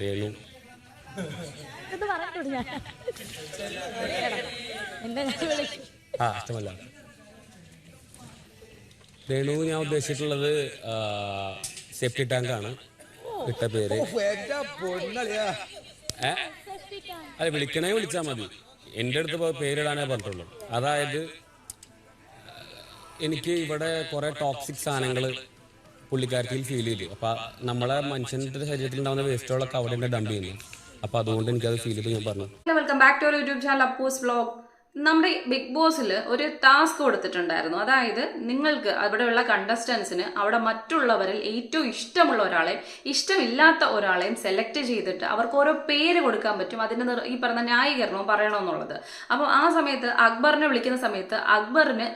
രേണു. ഇത് ഞാൻ. എന്നെ ഞാൻ വിളിക്കും ആ ഇഷ്ടമല്ല. രേണു ഞാൻ ഉദ്ദേശിച്ചിട്ടുള്ളത് സേഫ്റ്റി ടാങ്ക് ആണ്. ഇട്ട പേര്. അല്ല വിളിക്കണേ വിളിച്ചാൽ മതി. എന്റെ അടുത്ത് പേരിടാനേ പറഞ്ഞിട്ടുള്ളൂ. അതായത് എനിക്ക് ഇവിടെ കുറേ ടോക്സിക് സാധനങ്ങൾ പുള്ളിക്കാരത്തിൽ ഫീൽ ചെയ്തു. അപ്പോൾ നമ്മളെ മനുഷ്യന്റെ ശരീരത്തിൽ ഉണ്ടാകുന്ന വേസ്റ്റുകളൊക്കെ അവിടെ ഡംപ് ചെയ്യുന്നു. അപ്പോൾ അതുകൊണ്ട് എനിക്കത് ഫീൽ ചെയ്ത് ഞാൻ പറഞ്ഞു. Welcome back to YouTube channel Appus vlog നമ്മുടെ ബിഗ് ബോസിൽ ഒരു ടാസ്ക് കൊടുത്തിട്ടുണ്ടായിരുന്നു. അതായത് നിങ്ങൾക്ക് അവിടെയുള്ള കണ്ടസ്റ്റൻസിന് അവിടെ മറ്റുള്ളവരിൽ ഏറ്റവും ഇഷ്ടമുള്ള ഒരാളെയും ഇഷ്ടമില്ലാത്ത ഒരാളെയും സെലക്ട് ചെയ്തിട്ട് അവർക്ക് ഓരോ പേര് കൊടുക്കാൻ പറ്റും. അതിന് ഈ പറഞ്ഞ ന്യായീകരണവും പറയണമെന്നുള്ളത്. അപ്പോൾ ആ സമയത്ത് അക്ബറിനെ വിളിക്കുന്ന സമയത്ത് അക്ബറിന്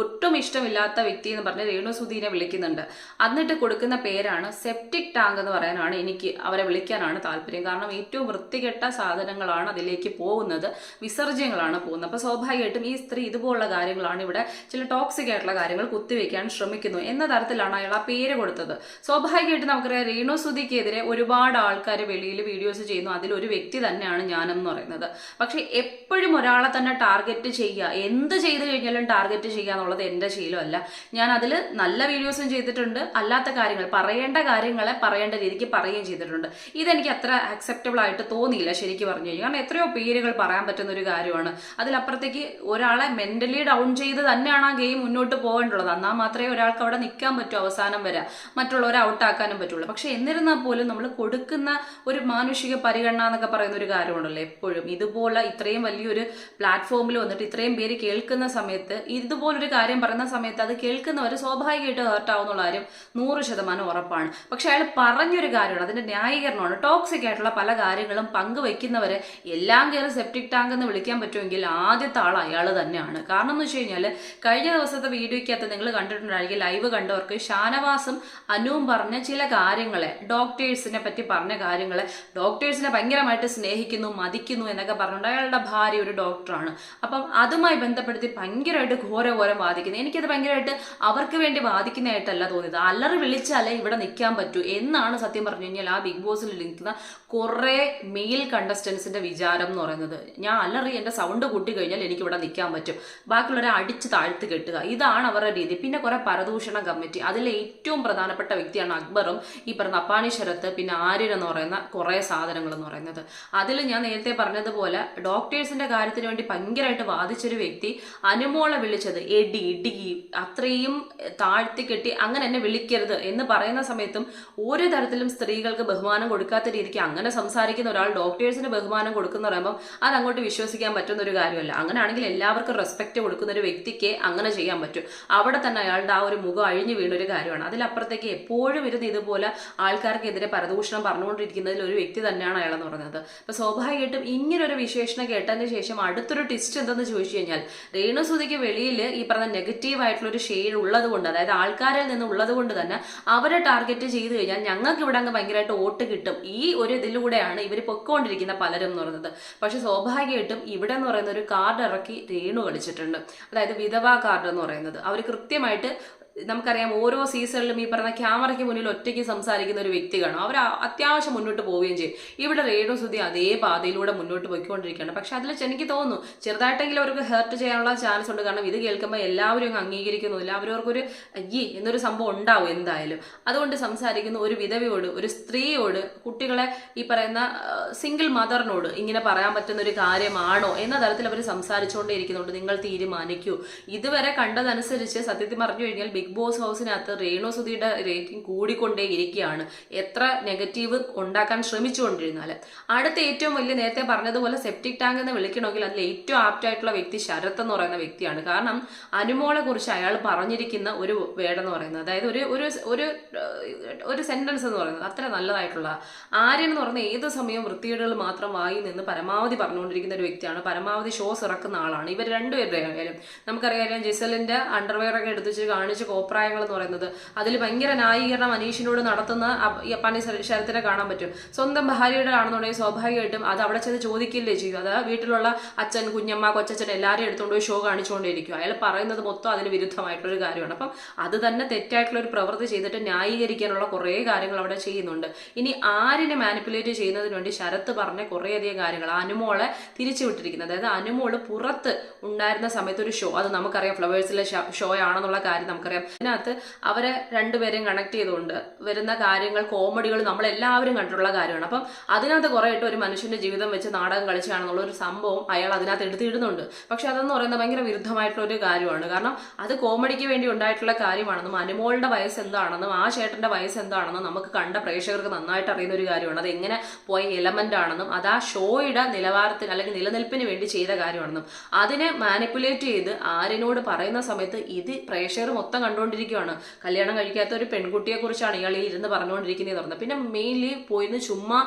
ഒട്ടും ഇഷ്ടമില്ലാത്ത വ്യക്തി എന്ന് പറഞ്ഞ് രേണു വിളിക്കുന്നുണ്ട്. എന്നിട്ട് കൊടുക്കുന്ന പേരാണ് സെപ്റ്റിക് ടാങ്ക് എന്ന് പറയാനാണ് എനിക്ക് അവരെ വിളിക്കാനാണ് താല്പര്യം. കാരണം ഏറ്റവും വൃത്തികെട്ട സാധനങ്ങളാണ് അതിലേക്ക് പോകുന്നത്. വിസർജ്യങ്ങളാണ് പോകുന്നത്. അപ്പോൾ സ്വാഭാവികമായിട്ടും ഈ സ്ത്രീ ഇതുപോലുള്ള കാര്യങ്ങളാണ് ഇവിടെ ചില ടോക്സിക് ആയിട്ടുള്ള കാര്യങ്ങൾ കുത്തിവെക്കാൻ ശ്രമിക്കുന്നു എന്ന തരത്തിലാണ് അയാൾ ആ പേര് കൊടുത്തത്. സ്വാഭാവികമായിട്ടും നമുക്കറിയാം രേണു സുധിക്കെതിരെ ഒരുപാട് ആൾക്കാർ വെളിയിൽ വീഡിയോസ് ചെയ്യുന്നു. അതിലൊരു വ്യക്തി തന്നെയാണ് ഞാനെന്ന് പറയുന്നത്. പക്ഷെ എപ്പോഴും ഒരാളെ തന്നെ ടാർഗറ്റ് ചെയ്യുക എന്ത് ചെയ്തു കഴിഞ്ഞാലും ടാർഗറ്റ് ചെയ്യുക എന്നുള്ളത് എന്റെ ശീലമല്ല. ഞാൻ അതിൽ നല്ല വീഡിയോസും ചെയ്തിട്ടുണ്ട് അല്ലാത്ത കാര്യങ്ങൾ പറയേണ്ട കാര്യങ്ങളെ പറയേണ്ട രീതിക്ക് പറയുകയും ചെയ്തിട്ടുണ്ട്. ഇതെനിക്ക് അത്ര ആക്സെപ്റ്റബിൾ ആയിട്ട് തോന്നിയില്ല ശരിക്കും പറഞ്ഞു കഴിഞ്ഞാൽ. കാരണം എത്രയോ പേരുകൾ പറയാൻ പറ്റുന്ന ഒരു കാര്യമാണ്. അതിലപ്പുറത്തേക്ക് ഒരാളെ മെന്റലി ഡൗൺ ചെയ്ത് തന്നെയാണ് ആ ഗെയിം മുന്നോട്ട് പോകേണ്ടുള്ളത് എന്നാൽ മാത്രമേ ഒരാൾക്ക് അവിടെ നിൽക്കാൻ പറ്റൂ അവസാനം വരെ. മറ്റുള്ളവരെ ഔട്ടാക്കാനും പറ്റുള്ളൂ. പക്ഷെ എന്നിരുന്നാൽ പോലും നമ്മൾ കൊടുക്കുന്ന ഒരു മാനുഷിക പരിഗണന എന്നൊക്കെ പറയുന്ന ഒരു കാര്യമുണ്ടല്ലോ എപ്പോഴും. ഇതുപോലെ ഇത്രയും വലിയൊരു പ്ലാറ്റ്ഫോമിൽ വന്നിട്ട് ഇത്രയും പേര് കേൾക്കുന്ന സമയത്ത് ഇതുപോലൊരു കാര്യം പറയുന്ന സമയത്ത് അത് കേൾക്കുന്നവർ സ്വാഭാവികമായിട്ട് ഹേർട്ട് ആവുന്നുള്ള കാര്യം നൂറ് ശതമാനം ഉറപ്പാണ്. പക്ഷെ അയാൾ പറഞ്ഞൊരു കാര്യമാണ് അതിന്റെ ന്യായീകരണമാണ്. ടോക്സിക് ആയിട്ടുള്ള പല കാര്യങ്ങളും പങ്കുവെക്കുന്നവരെ എല്ലാം കയറി സെപ്റ്റിക് ടാങ്ക് എന്ന് വിളിക്കാൻ പറ്റുമെങ്കിൽ ആദ്യത്തെ ആൾ അയാൾ തന്നെയാണ്. കാരണം എന്ന് വെച്ച് കഴിഞ്ഞാൽ കഴിഞ്ഞ ദിവസത്തെ വീഡിയോയ്ക്കകത്ത് നിങ്ങൾ കണ്ടിട്ടുണ്ടായിരിക്കും ലൈവ് കണ്ടവർക്ക് ഷാനവാസും അനുവും പറഞ്ഞ ചില കാര്യങ്ങളെ ഡോക്ടേഴ്സിനെ പറ്റി പറഞ്ഞ കാര്യങ്ങളെ ഡോക്ടേഴ്സിനെ ഭയങ്കരമായിട്ട് സ്നേഹിക്കുന്നു മതിക്കുന്നു എന്നൊക്കെ പറഞ്ഞുകൊണ്ട് അയാളുടെ ഭാര്യ ഒരു ഡോക്ടറാണ് അപ്പം അതുമായി ബന്ധപ്പെടുത്തി ഭയങ്കരമായിട്ട് ഘോരഘോരം വാദിക്കുന്നത് എനിക്കത് ഭയങ്കരമായിട്ട് അവർക്ക് വേണ്ടി വാദിക്കുന്നതായിട്ടല്ല തോന്നിയത്. അല്ലറി വിളിച്ചാലേ ഇവിടെ നിൽക്കാൻ പറ്റൂ എന്നാണ് സത്യം പറഞ്ഞു കഴിഞ്ഞാൽ ആ ബിഗ് ബോസിൽ നിൽക്കുന്ന കുറേ മെയിൽ കണ്ടസ്റ്റൻസിന്റെ വിചാരം എന്ന് പറയുന്നത്. ഞാൻ അല്ലറി എന്റെ സൗണ്ട് കൂട്ടി കഴിഞ്ഞാൽ എനിക്ക് ഇവിടെ നിൽക്കാൻ പറ്റും. ബാക്കിയുള്ളവരെ അടിച്ച് താഴ്ത്ത് കെട്ടുക. ഇതാണ് അവരുടെ രീതി. പിന്നെ കുറെ പരദൂഷണ കമ്മിറ്റി. അതിലെ ഏറ്റവും പ്രധാനപ്പെട്ട വ്യക്തിയാണ് അക്ബറും. ഈ പറഞ്ഞ അപ്പാണീശ്വരത്ത് പിന്നെ ആര്യൻ എന്ന് പറയുന്ന കുറേ സാധനങ്ങൾ എന്ന് പറയുന്നത്. അതിൽ ഞാൻ നേരത്തെ പറഞ്ഞതുപോലെ ഡോക്ടേഴ്സിന്റെ കാര്യത്തിന് വേണ്ടി ഭയങ്കരമായിട്ട് വാദിച്ചൊരു വ്യക്തി അനുമോളെ വിളിച്ചത് എടി ഇടി അത്രയും താഴ്ത്തി കെട്ടി അങ്ങനെ എന്നെ വിളിക്കരുത് എന്ന് പറയുന്ന സമയത്തും ഒരു തരത്തിലും സ്ത്രീകൾക്ക് ബഹുമാനം കൊടുക്കാത്ത രീതിക്ക് അങ്ങനെ സംസാരിക്കുന്ന ഒരാൾ ഡോക്ടേഴ്സിന് ബഹുമാനം കൊടുക്കുന്ന പറയുമ്പം അത് അങ്ങോട്ട് വിശ്വസിക്കാൻ പറ്റുന്ന ഒരു കാര്യമല്ല. അങ്ങനെയാണെങ്കിൽ എല്ലാവർക്കും റെസ്പെക്റ്റ് കൊടുക്കുന്ന ഒരു വ്യക്തിക്ക് അങ്ങനെ ചെയ്യാൻ പറ്റും. അവിടെ തന്നെ അയാളുടെ ആ ഒരു മുഖം അഴിഞ്ഞു വീണൊരു കാര്യമാണ്. അതിലപ്പുറത്തേക്ക് എപ്പോഴും ഇരുന്ന് ഇതുപോലെ ആൾക്കാർക്കെതിരെ പരദൂഷണം പറഞ്ഞുകൊണ്ടിരിക്കുന്നതിൽ ഒരു വ്യക്തി തന്നെയാണ് അയാളെന്ന് പറയുന്നത് അപ്പൊ സ്വാഭാവികമായിട്ടും ഇങ്ങനൊരു വിശേഷണം കേട്ടതിന് ശേഷം അടുത്തൊരു ട്വിസ്റ്റ് എന്തെന്ന് ചോദിച്ചു കഴിഞ്ഞാൽ രേണുസുതിക്ക് വെളിയിൽ ഈ പറഞ്ഞ നെഗറ്റീവ് ആയിട്ടുള്ള ഒരു ഷെയ്ഡ് ഉള്ളത് കൊണ്ട് അതായത് ആൾക്കാരിൽ നിന്ന് ഉള്ളത് കൊണ്ട് തന്നെ അവരെ ടാർഗറ്റ് ചെയ്ത് കഴിഞ്ഞാൽ ഞങ്ങൾക്ക് ഇവിടെ അങ്ങ് ഭയങ്കരമായിട്ട് വോട്ട് കിട്ടും. ഈ ഒരു ഇതിലൂടെയാണ് ഇവർ പൊക്കോണ്ടിരിക്കുന്ന പലരും എന്ന് പറയുന്നത്. പക്ഷെ സ്വാഭാവികമായിട്ടും ഇവിടെ എന്ന് പറയുന്ന ഒരു കാർഡ് ഇറക്കി രേണു കളിച്ചിട്ടുണ്ട്. അതായത് വിധവാ കാർഡ് എന്ന് പറയുന്നത്. അവർ കൃത്യമായിട്ട് നമുക്കറിയാം ഓരോ സീസണിലും ഈ പറഞ്ഞ ക്യാമറയ്ക്ക് മുന്നിൽ ഒറ്റയ്ക്ക് സംസാരിക്കുന്ന ഒരു വ്യക്തി കാണും. അവർ അത്യാവശ്യം മുന്നോട്ട് പോവുകയും ചെയ്യും. ഇവിടെ രേണു സുധി അതേ പാതയിലൂടെ മുന്നോട്ട് പോയിക്കൊണ്ടിരിക്കുകയാണ്. പക്ഷെ അതിൽ എനിക്ക് തോന്നുന്നു ചെറുതായിട്ടെങ്കിലും അവർക്ക് ഹേർട്ട് ചെയ്യാനുള്ള ചാൻസ് ഉണ്ട്. കാരണം ഇത് കേൾക്കുമ്പോൾ എല്ലാവരും അങ്ങ് അംഗീകരിക്കുന്നു. എല്ലാവരും അവർക്കൊരു അയ്യേ എന്നൊരു സംഭവം ഉണ്ടാവും എന്തായാലും. അതുകൊണ്ട് സംസാരിക്കുന്ന ഒരു വിധവയോട് ഒരു സ്ത്രീയോട് കുട്ടികളെ ഈ പറയുന്ന സിംഗിൾ മദറിനോട് ഇങ്ങനെ പറയാൻ പറ്റുന്ന ഒരു കാര്യമാണോ എന്ന തരത്തിൽ അവർ സംസാരിച്ചുകൊണ്ടേ ഇരിക്കുന്നുണ്ട് നിങ്ങൾ തീരുമാനിക്കൂ. ഇതുവരെ കണ്ടതനുസരിച്ച് സത്യത്തിൽ പറഞ്ഞു കഴിഞ്ഞാൽ ബിഗ് ബോസ് ഹൗസിനകത്ത് രേണു സുധിയുടെ റേറ്റിംഗ് കൂടിക്കൊണ്ടേ ഇരിക്കുകയാണ് എത്ര നെഗറ്റീവ് ഉണ്ടാക്കാൻ ശ്രമിച്ചുകൊണ്ടിരുന്നാൽ അടുത്ത ഏറ്റവും വലിയ നേരത്തെ പറഞ്ഞതുപോലെ സെപ്റ്റിക് ടാങ്ക് എന്ന് വിളിക്കണമെങ്കിൽ അതിൽ ഏറ്റവും ആപ്റ്റ് ആയിട്ടുള്ള വ്യക്തി ശരത് എന്ന് പറയുന്ന വ്യക്തിയാണ്. കാരണം അനുമോളെ കുറിച്ച് അയാൾ പറഞ്ഞിരിക്കുന്ന ഒരു വേടെന്ന് പറയുന്നത് അതായത് ഒരു ഒരു ഒരു സെന്റൻസ് എന്ന് പറയുന്നത് അത്ര നല്ലതായിട്ടുള്ള ആര്യൻ എന്ന് പറയുന്ന ഏത് സമയവും വൃത്തികേടുകൾ മാത്രം വായി നിന്ന് പരമാവധി പറഞ്ഞുകൊണ്ടിരിക്കുന്ന ഒരു വ്യക്തിയാണ്. പരമാവധി ഷോസ് ഇറക്കുന്ന ആളാണ്. ഇവർ രണ്ടുപേരുടെ ആയാലും നമുക്കറിയാം ജിസലിന്റെ അണ്ടർവെയർ ഒക്കെ എടുത്ത് കാണിച്ച് കോപ്രായങ്ങൾ എന്ന് പറയുന്നത്. അതിൽ ഭയങ്കര ന്യായീകരണം അനീഷിനോട് നടത്തുന്ന പണി ശര- ശരത്തിനെ കാണാൻ പറ്റും. സ്വന്തം ഭാര്യയുടെ ആണെന്നുണ്ടെങ്കിൽ സ്വാഭാവികമായിട്ടും അത് അവിടെ ചെന്ന് ചോദിക്കില്ലേ ചെയ്യും. അത് വീട്ടിലുള്ള അച്ഛൻ കുഞ്ഞമ്മ കൊച്ചച്ഛൻ എല്ലാവരും എടുത്തുകൊണ്ട് പോയി ഷോ കാണിച്ചുകൊണ്ടിരിക്കും അയാൾ പറയുന്നത് മൊത്തം അതിന് വിരുദ്ധമായിട്ടുള്ള ഒരു കാര്യമാണ്. അപ്പം അത് തന്നെ തെറ്റായിട്ടുള്ള ഒരു പ്രവൃത്തി ചെയ്തിട്ട് ന്യായീകരിക്കാനുള്ള കുറേ കാര്യങ്ങൾ അവിടെ ചെയ്യുന്നുണ്ട്. ഇനി ആരിനെ മാനിപ്പുലേറ്റ് ചെയ്യുന്നതിന് വേണ്ടി ശരത്ത് പറഞ്ഞ കുറേയധികം കാര്യങ്ങൾ. അനുമോളെ തിരിച്ചു വിട്ടിരിക്കുന്നത്. അതായത് അനുമോൾ പുറത്ത് ഉണ്ടായിരുന്ന സമയത്ത് ഒരു ഷോ അത് നമുക്കറിയാം ഫ്ലവേഴ്സിലെ ഷോ ആണെന്നുള്ള കാര്യം നമുക്കറിയാം. ഇതിനകത്ത് അവരെ രണ്ടുപേരെയും കണക്ട് ചെയ്തുകൊണ്ട് വരുന്ന കാര്യങ്ങൾ കോമഡികൾ നമ്മളെല്ലാവരും കണ്ടിട്ടുള്ള കാര്യമാണ്. അപ്പം അതിനകത്ത് കുറേയിട്ട് ഒരു മനുഷ്യന്റെ ജീവിതം വെച്ച് നാടകം കളിച്ചാണെന്നുള്ള ഒരു സംഭവം അയാൾ അതിനകത്ത് എടുത്തിടുന്നുണ്ട്. പക്ഷെ അതെന്ന് പറയുന്നത് ഭയങ്കര വിരുദ്ധമായിട്ടുള്ള ഒരു കാര്യമാണ്. കാരണം അത് കോമഡിക്ക് വേണ്ടി ഉണ്ടായിട്ടുള്ള കാര്യമാണെന്നും അനുമോളുടെ വയസ്സ് എന്താണെന്നും ആ ചേട്ടന്റെ വയസ്സ് എന്താണെന്നും നമുക്ക് കണ്ട പ്രേക്ഷകർക്ക് നന്നായിട്ട് അറിയുന്ന ഒരു കാര്യമാണ്. അത് എങ്ങനെ പോയ എലമെന്റ് ആണെന്നും അത് ആ ഷോയുടെ നിലവാരത്തിന് അല്ലെങ്കിൽ നിലനിൽപ്പിന് വേണ്ടി ചെയ്ത കാര്യമാണെന്നും. അതിനെ മാനിപ്പുലേറ്റ് ചെയ്ത് ആരിനോട് പറയുന്ന സമയത്ത് ഇത് പ്രേക്ഷകർ മൊത്തം കണ്ടുകൊണ്ടിരിക്കുകയാണ് കല്യാണം കഴിക്കാത്ത ഒരു പെൺകുട്ടിയെ കുറിച്ചാണ് ഇയാൾ ഈ ഇരുന്ന് പറഞ്ഞുകൊണ്ടിരിക്കുന്നത് പറഞ്ഞത് പിന്നെ മെയിൻലി പോയിരുന്ന് ചുമ്മാ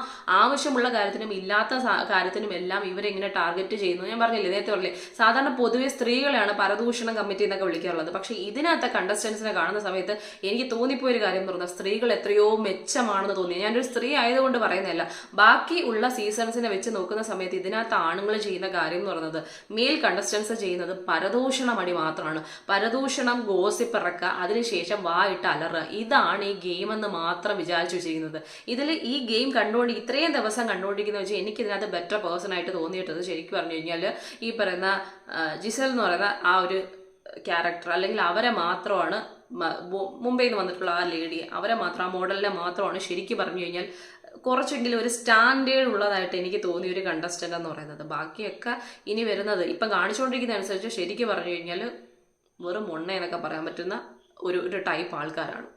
ആവശ്യമുള്ള കാര്യത്തിനും ഇല്ലാത്ത കാര്യത്തിനും എല്ലാം ഇവരെങ്ങനെ ടാർഗറ്റ് ചെയ്യുന്നു. ഞാൻ പറഞ്ഞില്ലേ നേരത്തെ പറഞ്ഞില്ലേ സാധാരണ പൊതുവെ സ്ത്രീകളെയാണ് പരദൂഷണം കമ്മിറ്റി എന്നൊക്കെ വിളിക്കാറുള്ളത്. പക്ഷേ ഇതിനകത്തെ കണ്ടസ്റ്റൻസിനെ കാണുന്ന സമയത്ത് എനിക്ക് തോന്നിപ്പോയ ഒരു കാര്യം എന്ന് പറഞ്ഞാൽ സ്ത്രീകൾ എത്രയോ മെച്ചമാണെന്ന് തോന്നി. ഞാനൊരു സ്ത്രീ ആയതുകൊണ്ട് പറയുന്നതല്ല ബാക്കി ഉള്ള സീസൺസിനെ വെച്ച് നോക്കുന്ന സമയത്ത് ഇതിനകത്ത് ആണുങ്ങൾ ചെയ്യുന്ന കാര്യം എന്ന് പറയുന്നത് മെയിൽ കണ്ടസ്റ്റൻസ് ചെയ്യുന്നത് പരദൂഷണം അടി മാത്രമാണ് പരദൂഷണം ഗോസിപ്പ് ഇറക്കുക അതിനുശേഷം വായിട്ട് അലറുക ഇതാണ് ഈ ഗെയിം എന്ന് മാത്രം വിചാരിച്ചു വെച്ചിരിക്കുന്നത്. ഇതിൽ ഈ ഗെയിം കണ്ടുകൊണ്ട് ഇത്രയും ദിവസം കണ്ടുകൊണ്ടിരിക്കുന്ന വെച്ചാൽ എനിക്ക് ഇതിനകത്ത് ബെറ്റർ പേഴ്സൺ ആയിട്ട് തോന്നിയിട്ടത് ശരിക്കും പറഞ്ഞു കഴിഞ്ഞാൽ ഈ പറയുന്ന ജിസൽ എന്ന് പറയുന്ന ആ ഒരു ക്യാരക്ടർ അല്ലെങ്കിൽ അവരെ മാത്രമാണ് മുംബൈയിൽ നിന്ന് വന്നിട്ടുള്ള ആ ലേഡി അവരെ മാത്രം ആ മോഡലിനെ മാത്രമാണ് ശരിക്കും പറഞ്ഞു കഴിഞ്ഞാൽ കുറച്ചെങ്കിലും ഒരു സ്റ്റാൻഡേർഡ് ഉള്ളതായിട്ട് എനിക്ക് തോന്നിയ ഒരു കണ്ടസ്റ്റന്റ് എന്ന് പറയുന്നത്. ബാക്കിയൊക്കെ ഇനി വരുന്നത് ഇപ്പം കാണിച്ചുകൊണ്ടിരിക്കുന്ന അനുസരിച്ച് ശരിക്കും പറഞ്ഞു കഴിഞ്ഞാൽ വെറും മൊണ്ണ എന്നൊക്കെ പറയാൻ പറ്റുന്ന ഒരു ഒരു ടൈപ്പ് ആൾക്കാരാണ്.